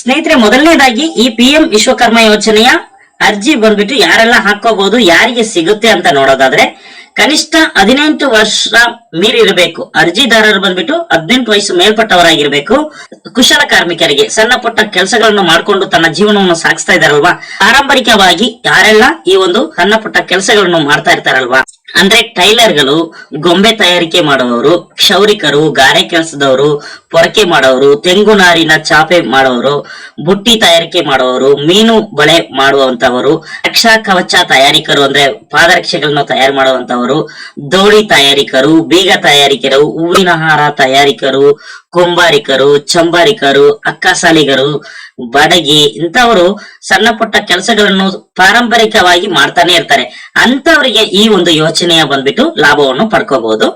ಸ್ನೇಹಿತರೆ, ಮೊದಲನೇದಾಗಿ ಈ ಪಿ ಎಂ ವಿಶ್ವಕರ್ಮ ಯೋಜನೆಯ ಅರ್ಜಿ ಬಂದ್ಬಿಟ್ಟು ಯಾರೆಲ್ಲ ಹಾಕೋಬಹುದು ಯಾರಿಗೆ ಸಿಗುತ್ತೆ ಅಂತ ನೋಡೋದಾದ್ರೆ, ಕನಿಷ್ಠ ಹದಿನೆಂಟು ವರ್ಷ ಮೀರಿರಬೇಕು ಅರ್ಜಿದಾರರು ಬಂದ್ಬಿಟ್ಟು ಹದಿನೆಂಟು ವಯಸ್ಸು ಮೇಲ್ಪಟ್ಟವರಾಗಿರ್ಬೇಕು. ಕುಶಲ ಕಾರ್ಮಿಕರಿಗೆ ಸಣ್ಣ ಪುಟ್ಟ ಕೆಲಸಗಳನ್ನು ಮಾಡಿಕೊಂಡು ತನ್ನ ಜೀವನವನ್ನು ಸಾಗಿಸ್ತಾ ಇದಾರಲ್ವಾ ಪಾರಂಪರಿಕವಾಗಿ ಯಾರೆಲ್ಲ ಈ ಒಂದು ಸಣ್ಣ ಪುಟ್ಟ ಕೆಲಸಗಳನ್ನು ಮಾಡ್ತಾ ಇರ್ತಾರಲ್ವಾ? ಅಂದ್ರೆ ಟೈಲರ್ಗಳು, ಗೊಂಬೆ ತಯಾರಿಕೆ ಮಾಡುವವರು, ಕ್ಷೌರಿಕರು, ಗಾರೆ ಕೆಲಸದವರು ಪೊರಕೆ ಮಾಡೋರು, ತೆಂಗು ನಾರಿನ ಚಾಪೆ ಮಾಡೋರು, ಬುಟ್ಟಿ ತಯಾರಿಕೆ ಮಾಡುವವರು ಮೀನು ಬಳೆ ಮಾಡುವಂತವರು ರಕ್ಷಾ ಕವಚ ತಯಾರಿಕರು ಅಂದ್ರೆ ಪಾದರಕ್ಷೆಗಳನ್ನ ತಯಾರು ಮಾಡುವಂತವರು, ದೋಣಿ ತಯಾರಿಕರು, ಬೀಗ ತಯಾರಿಕರು, ಹೂವಿನ ಹಾರ ತಯಾರಿಕರು, ಕುಂಬಾರಿಕರು, ಚಂಬಾರಿಕರು, ಅಕ್ಕಸಾಲಿಗರು, ಬಡಗಿ ಇಂಥವರು ಸಣ್ಣ ಪುಟ್ಟ ಕೆಲಸಗಳನ್ನು ಪಾರಂಪರಿಕವಾಗಿ ಮಾಡ್ತಾನೆ ಇರ್ತಾರೆ. ಅಂತವರಿಗೆ ಈ ಒಂದು ಯೋಚನೆಯ ಬಂದ್ಬಿಟ್ಟು ಲಾಭವನ್ನು ಪಡ್ಕೋಬಹುದು.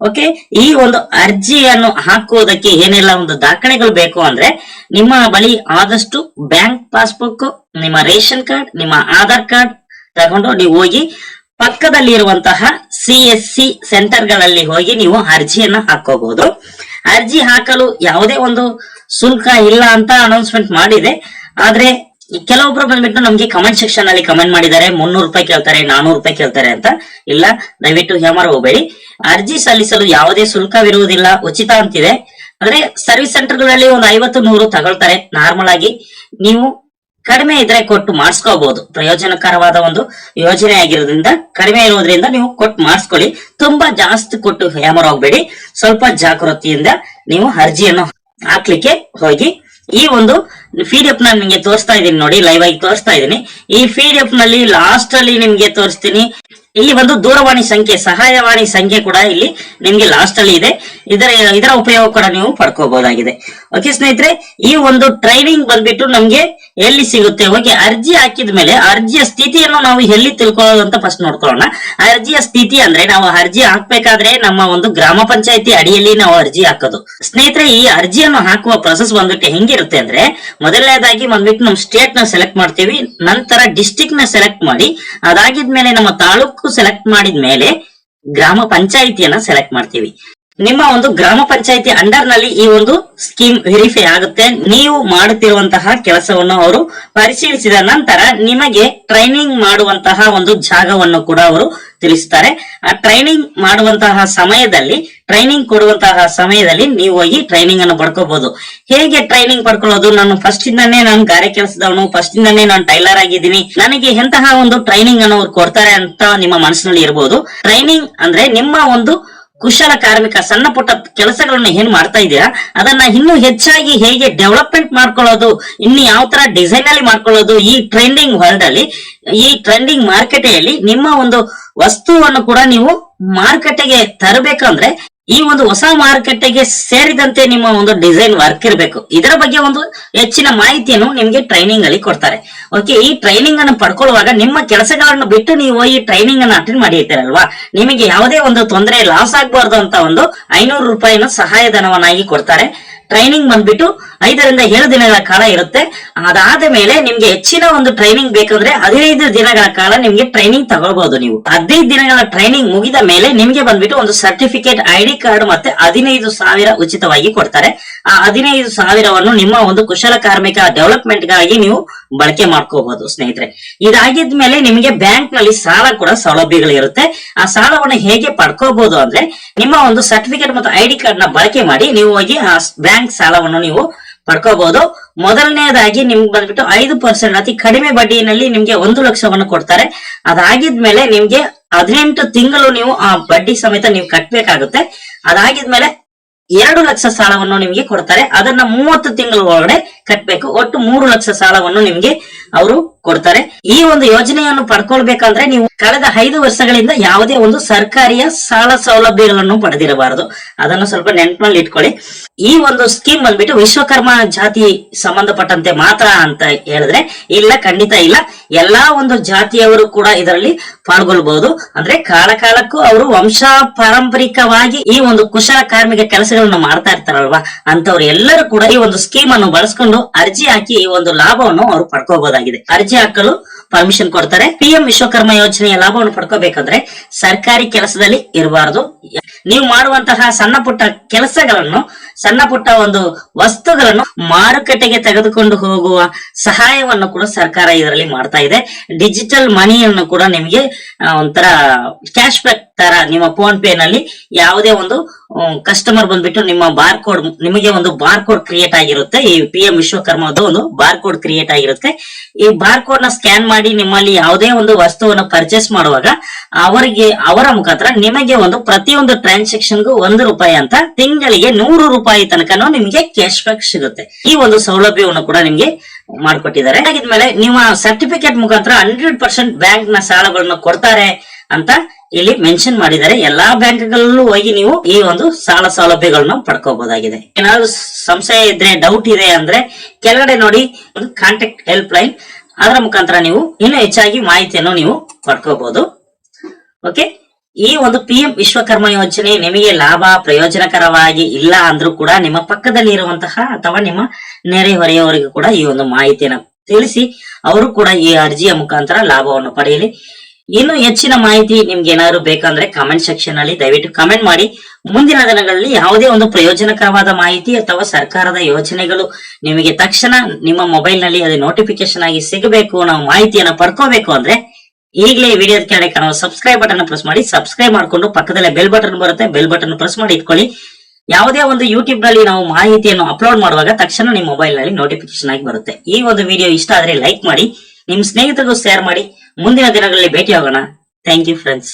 ಓಕೆ ಈ ಒಂದು ಅರ್ಜಿಯನ್ನು ಹಾಕುವುದಕ್ಕೆ ಏನೆಲ್ಲ ಒಂದು ದಾಖಲೆಗಳು ಬೇಕು ಅಂದ್ರೆ ನಿಮ್ಮ ಬಳಿ ಆದಷ್ಟು ಬ್ಯಾಂಕ್ ಪಾಸ್ಬುಕ್, ನಿಮ್ಮ ರೇಷನ್ ಕಾರ್ಡ್, ನಿಮ್ಮ ಆಧಾರ್ ಕಾರ್ಡ್ ತಗೊಂಡು ನೀವು ಹೋಗಿ ಪಕ್ಕದಲ್ಲಿರುವಂತಹ ಸಿ ಎಸ್ ಸಿ ಸೆಂಟರ್ಗಳಲ್ಲಿ ಹೋಗಿ ನೀವು ಅರ್ಜಿಯನ್ನು ಹಾಕೋಬಹುದು. ಅರ್ಜಿ ಹಾಕಲು ಯಾವುದೇ ಒಂದು ಶುಲ್ಕ ಇಲ್ಲ ಅಂತ ಅನೌನ್ಸ್ಮೆಂಟ್ ಮಾಡಿದೆ. ಆದ್ರೆ ಕೆಲವೊಬ್ರು ಬಂದ್ಬಿಟ್ಟು ನಮ್ಗೆ ಕಮೆಂಟ್ ಸೆಕ್ಷನ್ ಅಲ್ಲಿ ಕಮೆಂಟ್ ಮಾಡಿದ್ದಾರೆ, ಮುನ್ನೂರು ರೂಪಾಯಿ ಕೇಳ್ತಾರೆ, ನಾನೂರು ರೂಪಾಯಿ ಕೇಳ್ತಾರೆ ಅಂತ. ಇಲ್ಲ, ದಯವಿಟ್ಟು ಹೇಮಾರ ಹೋಗಬೇಡಿ. ಅರ್ಜಿ ಸಲ್ಲಿಸಲು ಯಾವುದೇ ಶುಲ್ಕವಿರುವುದಿಲ್ಲ, ಉಚಿತ ಅಂತಿದೆ. ಅಂದ್ರೆ ಸರ್ವಿಸ್ ಸೆಂಟರ್ಗಳಲ್ಲಿ ಒಂದು ಐವತ್ತು, ನೂರು ತಗೊಳ್ತಾರೆ ನಾರ್ಮಲ್ ಆಗಿ. ನೀವು ಕಡಿಮೆ ಇದ್ರೆ ಕೊಟ್ಟು ಮಾಡಿಸ್ಕೋಬಹುದು ಪ್ರಯೋಜನಕರವಾದ ಒಂದು ಯೋಜನೆ ಆಗಿರೋದ್ರಿಂದ ಕಡಿಮೆ ಇರೋದ್ರಿಂದ ನೀವು ಕೊಟ್ಟು ಮಾಡಿಸ್ಕೊಳ್ಳಿ. ತುಂಬಾ ಜಾಸ್ತಿ ಕೊಟ್ಟು ಹ್ಯಾಮರ್ ಹೋಗ್ಬೇಡಿ. ಸ್ವಲ್ಪ ಜಾಗೃತಿಯಿಂದ ನೀವು ಅರ್ಜಿಯನ್ನು ಹಾಕ್ಲಿಕ್ಕೆ ಹೋಗಿ. ಈ ಒಂದು ಪಿ ಡಿ ಎಫ್ ನಾನು ನಿಮ್ಗೆ ತೋರಿಸ್ತಾ ಇದೀನಿ ನೋಡಿ ಲೈವ್ ಆಗಿ ತೋರಿಸ್ತಾ ಇದ್ದೀನಿ. ಈ ಫೀಡ್ ಎಫ್ನಲ್ಲಿ ಲಾಸ್ಟ್ ಅಲ್ಲಿ ನಿಮ್ಗೆ ತೋರಿಸ್ತೀನಿ. ಇಲ್ಲಿ ಒಂದು ದೂರವಾಣಿ ಸಂಖ್ಯೆ, ಸಹಾಯವಾಣಿ ಸಂಖ್ಯೆ ಕೂಡ ಇಲ್ಲಿ ನಿಮ್ಗೆ ಲಾಸ್ಟ್ ಅಲ್ಲಿ ಇದೆ. ಇದರ ಇದರ ಉಪಯೋಗ ಕೂಡ ನೀವು ಪಡ್ಕೋಬಹುದಾಗಿದೆ. ಓಕೆ ಸ್ನೇಹಿತರೆ, ಈ ಒಂದು ಟ್ರೈನಿಂಗ್ ಬಂದ್ಬಿಟ್ಟು ನಮ್ಗೆ ಎಲ್ಲಿ ಸಿಗುತ್ತೆ? ಓಕೆ ಅರ್ಜಿ ಹಾಕಿದ ಮೇಲೆ ಅರ್ಜಿಯ ಸ್ಥಿತಿಯನ್ನು ನಾವು ಎಲ್ಲಿ ತಿಳ್ಕೊಳ್ಳೋದು ಅಂತ ಫಸ್ಟ್ ನೋಡ್ಕೊಳ್ಳೋಣ. ಅರ್ಜಿಯ ಸ್ಥಿತಿ ಅಂದ್ರೆ ನಾವು ಅರ್ಜಿ ಹಾಕ್ಬೇಕಾದ್ರೆ ನಮ್ಮ ಒಂದು ಗ್ರಾಮ ಪಂಚಾಯತಿ ಅಡಿಯಲ್ಲಿ ನಾವು ಅರ್ಜಿ ಹಾಕೋದು. ಸ್ನೇಹಿತರೆ, ಈ ಅರ್ಜಿಯನ್ನು ಹಾಕುವ ಪ್ರೊಸೆಸ್ ಬಂದ್ಬಿಟ್ಟು ಹೆಂಗಿರುತ್ತೆ ಅಂದ್ರೆ ಮೊದಲನೇದಾಗಿ ಬಂದ್ಬಿಟ್ಟು ನಮ್ಮ ಸ್ಟೇಟ್ನ ಸೆಲೆಕ್ಟ್ ಮಾಡ್ತೀವಿ, ನಂತರ ಡಿಸ್ಟಿಕ್ನ ಸೆಲೆಕ್ಟ್ ಮಾಡಿ, ಅದಾಗಿದ್ಮೇಲೆ ನಮ್ಮ ತಾಲೂಕು ಸೆಲೆಕ್ಟ್ ಮಾಡಿದ್ಮೇಲೆ ಗ್ರಾಮ ಪಂಚಾಯಿತಿಯನ್ನ ಸೆಲೆಕ್ಟ್ ಮಾಡ್ತೀವಿ. ನಿಮ್ಮ ಒಂದು ಗ್ರಾಮ ಪಂಚಾಯತಿ ಅಂಡರ್ನಲ್ಲಿ ಈ ಒಂದು ಸ್ಕೀಮ್ ವೆರಿಫೈ ಆಗುತ್ತೆ. ನೀವು ಮಾಡುತ್ತಿರುವಂತಹ ಕೆಲಸವನ್ನು ಅವರು ಪರಿಶೀಲಿಸಿದ ನಂತರ ನಿಮಗೆ ಟ್ರೈನಿಂಗ್ ಮಾಡುವಂತಹ ಒಂದು ಜಾಗವನ್ನು ಕೂಡ ಅವರು ತಿಳಿಸ್ತಾರೆ ಆ ಟ್ರೈನಿಂಗ್ ಮಾಡುವಂತಹ ಸಮಯದಲ್ಲಿ ಟ್ರೈನಿಂಗ್ ಕೊಡುವಂತಹ ಸಮಯದಲ್ಲಿ ನೀವು ಹೋಗಿ ಟ್ರೈನಿಂಗ್ ಅನ್ನು ಪಡ್ಕೋಬಹುದು ಹೇಗೆ ಟ್ರೈನಿಂಗ್ ಪಡ್ಕೊಳ್ಳೋದು? ನಾನು ಫಸ್ಟ್ ಇಂದಾನೇ ನಾನು ಗಾರೆ ಕೆಲಸದವನು ಫಸ್ಟ್ ಇಂದಾನೇ ನಾನು ಟೈಲರ್ ಆಗಿದ್ದೀನಿ. ನನಗೆ ಎಂತಹ ಒಂದು ಟ್ರೈನಿಂಗ್ ಅನ್ನು ಅವ್ರು ಕೊಡ್ತಾರೆ ಅಂತ ನಿಮ್ಮ ಮನಸ್ಸಿನಲ್ಲಿ ಇರಬಹುದು ಟ್ರೈನಿಂಗ್ ಅಂದ್ರೆ ನಿಮ್ಮ ಒಂದು ಕುಶಲ ಕಾರ್ಮಿಕ, ಸಣ್ಣ ಪುಟ್ಟ ಕೆಲಸಗಳನ್ನ ಏನ್ ಮಾಡ್ತಾ ಇದೆಯಾ ಅದನ್ನ ಇನ್ನೂ ಹೆಚ್ಚಾಗಿ ಹೇಗೆ ಡೆವಲಪ್ಮೆಂಟ್ ಮಾಡ್ಕೊಳ್ಳೋದು, ಇನ್ನು ಯಾವ ತರ ಡಿಸೈನ್ ಅಲ್ಲಿ ಮಾಡ್ಕೊಳ್ಳೋದು, ಈ ಟ್ರೆಂಡಿಂಗ್ ವರ್ಲ್ಡ್ ಅಲ್ಲಿ, ಈ ಟ್ರೆಂಡಿಂಗ್ ಮಾರುಕಟ್ಟೆಯಲ್ಲಿ ನಿಮ್ಮ ಒಂದು ವಸ್ತುವನ್ನು ಕೂಡ ನೀವು ಮಾರುಕಟ್ಟೆಗೆ ತರಬೇಕಂದ್ರೆ ಈ ಒಂದು ಹೊಸ ಮಾರುಕಟ್ಟೆಗೆ ಸೇರಿದಂತೆ ನಿಮ್ಮ ಒಂದು ಡಿಸೈನ್ ವರ್ಕ್ ಇರಬೇಕು. ಇದರ ಬಗ್ಗೆ ಒಂದು ಹೆಚ್ಚಿನ ಮಾಹಿತಿಯನ್ನು ನಿಮ್ಗೆ ಟ್ರೈನಿಂಗ್ ಅಲ್ಲಿ ಕೊಡ್ತಾರೆ. ಓಕೆ ಈ ಟ್ರೈನಿಂಗ್ ಅನ್ನು ಪಡ್ಕೊಳ್ಳುವಾಗ ನಿಮ್ಮ ಕೆಲಸಗಳನ್ನು ಬಿಟ್ಟು ನೀವು ಈ ಟ್ರೈನಿಂಗ್ ಅನ್ನು ಅಟೆಂಡ್ ಮಾಡಿರ್ತೀರಲ್ವಾ? ನಿಮಗೆ ಯಾವುದೇ ಒಂದು ತೊಂದರೆ ಲಾಸ್ ಆಗ್ಬಾರ್ದು ಅಂತ ಒಂದು ಐನೂರು ರೂಪಾಯಿನ ಸಹಾಯಧನವನ್ನಾಗಿ ಕೊಡ್ತಾರೆ. ಟ್ರೈನಿಂಗ್ ಬಂದ್ಬಿಟ್ಟು ಐದರಿಂದ ಏಳು ದಿನಗಳ ಕಾಲ ಇರುತ್ತೆ. ಅದಾದ ಮೇಲೆ ನಿಮ್ಗೆ ಹೆಚ್ಚಿನ ಒಂದು ಟ್ರೈನಿಂಗ್ ಬೇಕಂದ್ರೆ ಹದಿನೈದು ದಿನಗಳ ಕಾಲ ನಿಮ್ಗೆ ಟ್ರೈನಿಂಗ್ ತಗೊಳ್ಬಹುದು ನೀವು. ಹದಿನೈದು ದಿನಗಳ ಟ್ರೈನಿಂಗ್ ಮುಗಿದ ಮೇಲೆ ನಿಮ್ಗೆ ಬಂದ್ಬಿಟ್ಟು ಒಂದು ಸರ್ಟಿಫಿಕೇಟ್ ಐಡಿ ಕಾರ್ಡ್ ಮತ್ತೆ ಹದಿನೈದು ಸಾವಿರ ಉಚಿತವಾಗಿ ಕೊಡ್ತಾರೆ. ಆ ಹದಿನೈದು ಸಾವಿರವನ್ನು ನಿಮ್ಮ ಒಂದು ಕುಶಲ ಕಾರ್ಮಿಕ ಡೆವಲಪ್ಮೆಂಟ್ಗಾಗಿ ನೀವು ಬಳಕೆ ಮಾಡ್ಕೋಬಹುದು ಸ್ನೇಹಿತರೆ. ಇದಾಗಿದ್ಮೇಲೆ ನಿಮಗೆ ಬ್ಯಾಂಕ್ನಲ್ಲಿ ಸಾಲ ಕೂಡ ಸೌಲಭ್ಯಗಳು ಇರುತ್ತೆ ಆ ಸಾಲವನ್ನು ಹೇಗೆ ಪಡ್ಕೋಬಹುದು ಅಂದ್ರೆ ನಿಮ್ಮ ಒಂದು ಸರ್ಟಿಫಿಕೇಟ್ ಮತ್ತು ಐಡಿ ಕಾರ್ಡ್ನ ಬಳಕೆ ಮಾಡಿ ನೀವು ಹೋಗಿ ಆ ಬ್ಯಾಂಕ್ ಸಾಲವನ್ನು ನೀವು ಪಡ್ಕೋಬಹುದು ಮೊದಲನೆಯದಾಗಿ ನಿಮ್ಗೆ ಬಂದ್ಬಿಟ್ಟು ಐದು ಪರ್ಸೆಂಟ್ ಅತಿ ಕಡಿಮೆ ಬಡ್ಡಿನಲ್ಲಿ ನಿಮ್ಗೆ ಒಂದು ಲಕ್ಷವನ್ನು ಕೊಡ್ತಾರೆ. ಅದಾಗಿದ್ಮೇಲೆ ನಿಮ್ಗೆ ಹದಿನೆಂಟು ತಿಂಗಳು ನೀವು ಆ ಬಡ್ಡಿ ಸಮೇತ ನೀವು ಕಟ್ಬೇಕಾಗುತ್ತೆ. ಅದಾಗಿದ್ಮೇಲೆ ಎರಡು ಲಕ್ಷ ಸಾಲವನ್ನು ನಿಮಗೆ ಕೊಡ್ತಾರೆ. ಅದನ್ನ ಮೂವತ್ತು ತಿಂಗಳ ಒಳಗಡೆ ಕಟ್ಟಬೇಕು ಒಟ್ಟು ಮೂರು ಲಕ್ಷ ಸಾಲವನ್ನು ನಿಮಗೆ ಅವರು ಕೊಡ್ತಾರೆ. ಈ ಒಂದು ಯೋಜನೆಯನ್ನು ಪಡ್ಕೊಳ್ಬೇಕಂದ್ರೆ ನೀವು ಕಳೆದ ಐದು ವರ್ಷಗಳಿಂದ ಯಾವುದೇ ಒಂದು ಸರ್ಕಾರಿಯ ಸಾಲ ಸೌಲಭ್ಯಗಳನ್ನು ಪಡೆದಿರಬಾರದು. ಅದನ್ನು ಸ್ವಲ್ಪ ನೆನಪಿನಲ್ಲಿ ಇಟ್ಕೊಳ್ಳಿ. ಈ ಒಂದು ಸ್ಕೀಮ್ ಬಂದ್ಬಿಟ್ಟು ವಿಶ್ವಕರ್ಮ ಜಾತಿ ಸಂಬಂಧಪಟ್ಟಂತೆ ಮಾತ್ರ ಅಂತ ಹೇಳಿದ್ರೆ ಇಲ್ಲ, ಖಂಡಿತ ಇಲ್ಲ. ಎಲ್ಲಾ ಒಂದು ಜಾತಿಯವರು ಕೂಡ ಇದರಲ್ಲಿ ಪಾಲ್ಗೊಳ್ಬಹುದು. ಅಂದ್ರೆ ಕಾಲ ಕಾಲಕ್ಕೂ ಅವರು ವಂಶ ಪಾರಂಪರಿಕವಾಗಿ ಈ ಒಂದು ಕುಶಲ ಕಾರ್ಮಿಕ ಕೆಲಸಗಳನ್ನು ಮಾಡ್ತಾ ಇರ್ತಾರಲ್ವಾ? ಅಂತವ್ರು ಎಲ್ಲರೂ ಕೂಡ ಈ ಒಂದು ಸ್ಕೀಮ್ ಅನ್ನು ಬಳಸ್ಕೊಂಡು ಅರ್ಜಿ ಹಾಕಿ ಈ ಒಂದು ಲಾಭವನ್ನು ಅವರು ಪಡ್ಕೋಬಹುದಾಗಿದೆ. ಅರ್ಜಿ ಹಾಕಲು ಪರ್ಮಿಷನ್ ಕೊಡ್ತಾರೆ. ಪಿ ಎಂ ವಿಶ್ವಕರ್ಮ ಯೋಜನೆಯ ಲಾಭವನ್ನು ಪಡ್ಕೋಬೇಕಂದ್ರೆ ಸರ್ಕಾರಿ ಕೆಲಸದಲ್ಲಿ ಇರಬಾರದು. ನೀವು ಮಾಡುವಂತಹ ಸಣ್ಣ ಪುಟ್ಟ ಕೆಲಸಗಳನ್ನು ಸಣ್ಣ ಪುಟ್ಟ ಒಂದು ವಸ್ತುಗಳನ್ನು ಮಾರುಕಟ್ಟೆಗೆ ತೆಗೆದುಕೊಂಡು ಹೋಗುವ ಸಹಾಯವನ್ನು ಕೂಡ ಸರ್ಕಾರ ಇದರಲ್ಲಿ ಮಾಡ್ತಾ ಇದೆ. ಡಿಜಿಟಲ್ ಮನಿಯನ್ನು ಕೂಡ ನಿಮಗೆ ಒಂಥರ ಕ್ಯಾಶ್ ಬ್ಯಾಕ್ ತರ ನಿಮ್ಮ ಫೋನ್ ಪೇ ನಲ್ಲಿ ಯಾವುದೇ ಒಂದು ಕಸ್ಟಮರ್ ಬಂದ್ಬಿಟ್ಟು ನಿಮ್ಮ ಬಾರ್ ಕೋಡ್ ನಿಮಗೆ ಒಂದು ಬಾರ್ ಕೋಡ್ ಕ್ರಿಯೇಟ್ ಆಗಿರುತ್ತೆ. ಈ ಪಿ ಎಂ ವಿಶ್ವಕರ್ಮದ ಒಂದು ಬಾರ್ ಕೋಡ್ ಕ್ರಿಯೇಟ್ ಆಗಿರುತ್ತೆ. ಈ ಬಾರ್ ಕೋಡ್ನ ಸ್ಕ್ಯಾನ್ ಮಾಡಿ ನಿಮ್ಮಲ್ಲಿ ಯಾವುದೇ ಒಂದು ವಸ್ತುವನ್ನು ಪರ್ಚೇಸ್ ಮಾಡುವಾಗ ಅವರಿಗೆ, ಅವರ ಮುಖಾಂತರ ನಿಮಗೆ ಒಂದು ಪ್ರತಿಯೊಂದು ಟ್ರಾನ್ಸಾಕ್ಷನ್ಗೂ ಒಂದು ರೂಪಾಯಿ ಅಂತ ತಿಂಗಳಿಗೆ ನೂರು ರೂಪಾಯಿ ತನಕನೂ ನಿಮಗೆ ಕ್ಯಾಶ್ ಬ್ಯಾಕ್ ಸಿಗುತ್ತೆ. ಈ ಒಂದು ಸೌಲಭ್ಯವನ್ನು ಕೂಡ ನಿಮಗೆ ಮಾಡಿಕೊಟ್ಟಿದ್ದಾರೆ. ಹಾಗಿದ್ಮೇಲೆ ನಿಮ್ಮ ಸರ್ಟಿಫಿಕೇಟ್ ಮುಖಾಂತರ ಹಂಡ್ರೆಡ್ ಪರ್ಸೆಂಟ್ ಬ್ಯಾಂಕ್ನ ಸಾಲಗಳನ್ನು ಕೊಡ್ತಾರೆ ಅಂತ ಇಲ್ಲಿ ಮೆನ್ಷನ್ ಮಾಡಿದ್ದಾರೆ. ಎಲ್ಲಾ ಬ್ಯಾಂಕ್ಗಳಲ್ಲೂ ಹೋಗಿ ನೀವು ಈ ಒಂದು ಸಾಲ ಸೌಲಭ್ಯಗಳನ್ನ ಪಡ್ಕೋಬಹುದಾಗಿದೆ. ಏನಾದ್ರು ಸಂಶಯ ಇದ್ರೆ ಡೌಟ್ ಇದೆ ಅಂದ್ರೆ ಕೆಳಗಡೆ ನೋಡಿ ಒಂದು ಕಾಂಟ್ಯಾಕ್ಟ್ ಹೆಲ್ಪ್ ಲೈನ್ ಅದರ ಮುಖಾಂತರ ನೀವು ಇನ್ನೂ ಹೆಚ್ಚಾಗಿ ಮಾಹಿತಿಯನ್ನು ನೀವು ಪಡ್ಕೋಬಹುದು. ಓಕೆ ಈ ಒಂದು ಪಿ ಎಂ ವಿಶ್ವಕರ್ಮ ಯೋಜನೆ ನಿಮಗೆ ಲಾಭ ಪ್ರಯೋಜನಕರವಾಗಿ ಇಲ್ಲ ಅಂದ್ರೂ ಕೂಡ ನಿಮ್ಮ ಪಕ್ಕದಲ್ಲಿ ಇರುವಂತಹ ಅಥವಾ ನಿಮ್ಮ ನೆರೆಹೊರೆಯವರಿಗೂ ಕೂಡ ಈ ಒಂದು ಮಾಹಿತಿಯನ್ನು ತಿಳಿಸಿ ಅವರು ಕೂಡ ಈ ಅರ್ಜಿಯ ಮುಖಾಂತರ ಲಾಭವನ್ನು ಪಡೆಯಲಿ. ಇನ್ನು ಹೆಚ್ಚಿನ ಮಾಹಿತಿ ನಿಮ್ಗೆ ಏನಾದ್ರು ಬೇಕಂದ್ರೆ ಕಾಮೆಂಟ್ ಸೆಕ್ಷನ್ ಅಲ್ಲಿ ದಯವಿಟ್ಟು ಕಮೆಂಟ್ ಮಾಡಿ. ಮುಂದಿನ ದಿನಗಳಲ್ಲಿ ಯಾವುದೇ ಒಂದು ಪ್ರಯೋಜನಕರವಾದ ಮಾಹಿತಿ ಅಥವಾ ಸರ್ಕಾರದ ಯೋಜನೆಗಳು ನಿಮಗೆ ತಕ್ಷಣ ನಿಮ್ಮ ಮೊಬೈಲ್ನಲ್ಲಿ ಅದು ನೋಟಿಫಿಕೇಶನ್ ಆಗಿ ಸಿಗಬೇಕು, ನಾವು ಮಾಹಿತಿಯನ್ನ ಪಡ್ಕೋಬೇಕು ಅಂದ್ರೆ ಈಗಲೇ ವಿಡಿಯೋ ಕೆಳಗೆ ಕಾಣುವ ಸಬ್ಸ್ಕ್ರೈಬ್ ಬಟನ್ ಪ್ರೆಸ್ ಮಾಡಿ. ಸಬ್ಸ್ಕ್ರೈಬ್ ಮಾಡಿಕೊಂಡು ಪಕ್ಕದಲ್ಲೇ ಬೆಲ್ ಬಟನ್ ಬರುತ್ತೆ. ಬೆಲ್ ಬಟನ್ ಪ್ರೆಸ್ ಮಾಡಿ ಇಟ್ಕೊಳ್ಳಿ. ಯಾವುದೇ ಒಂದು ಯೂಟ್ಯೂಬ್ನಲ್ಲಿ ನಾವು ಮಾಹಿತಿಯನ್ನು ಅಪ್ಲೋಡ್ ಮಾಡುವಾಗ ತಕ್ಷಣ ನಿಮ್ಮ ಮೊಬೈಲ್ನಲ್ಲಿ ನೋಟಿಫಿಕೇಶನ್ ಆಗಿ ಬರುತ್ತೆ. ಈ ಒಂದು ವಿಡಿಯೋ ಇಷ್ಟ ಆದ್ರೆ ಲೈಕ್ ಮಾಡಿ. ನಿಮ್ ಸ್ನೇಹಿತರಿಗೂ ಶೇರ್ ಮಾಡಿ. ಮುಂದಿನ ದಿನಗಳಲ್ಲಿ ಭೇಟಿ ಆಗೋಣ ಥ್ಯಾಂಕ್ ಯು ಫ್ರೆಂಡ್ಸ್